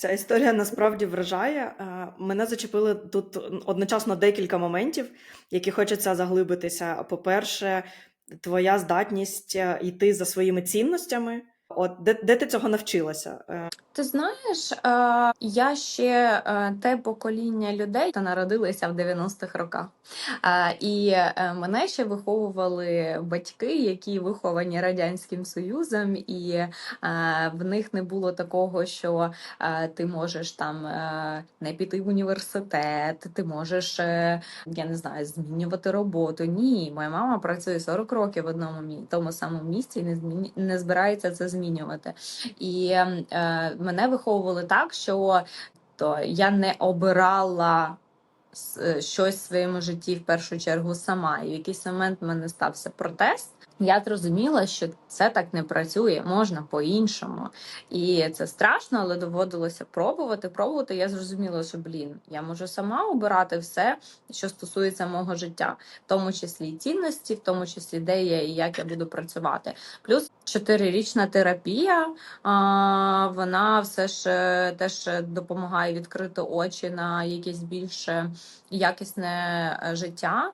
Ця історія насправді вражає. Е, Мене зачепили тут одночасно декілька моментів, які хочеться заглибитися. По-перше, твоя здатність е, йти за своїми цінностями. От де, де ти цього навчилася? Ти знаєш, е, я ще е, те покоління людей, що народилися в 90-х роках. Е, І мене ще виховували батьки, які виховані Радянським Союзом, і в них не було такого, що ти можеш там не піти в університет, ти можеш, я не знаю, змінювати роботу. Ні, моя мама працює 40 років в одному тому самому місці і не збирається це змінювати. І е, мене виховували так, що то я не обирала щось в своєму житті в першу чергу сама. І в якийсь момент в мене стався протест. Я зрозуміла, що це так не працює, можна по-іншому. І це страшно, але доводилося пробувати. Пробувати. Я зрозуміла, що блін, я можу сама обирати все, що стосується мого життя, в тому числі і цінності, в тому числі де я і як я буду працювати. Плюс чотирирічна терапія, вона все ж е, теж допомагає відкрити очі на якесь більш якісне е, життя.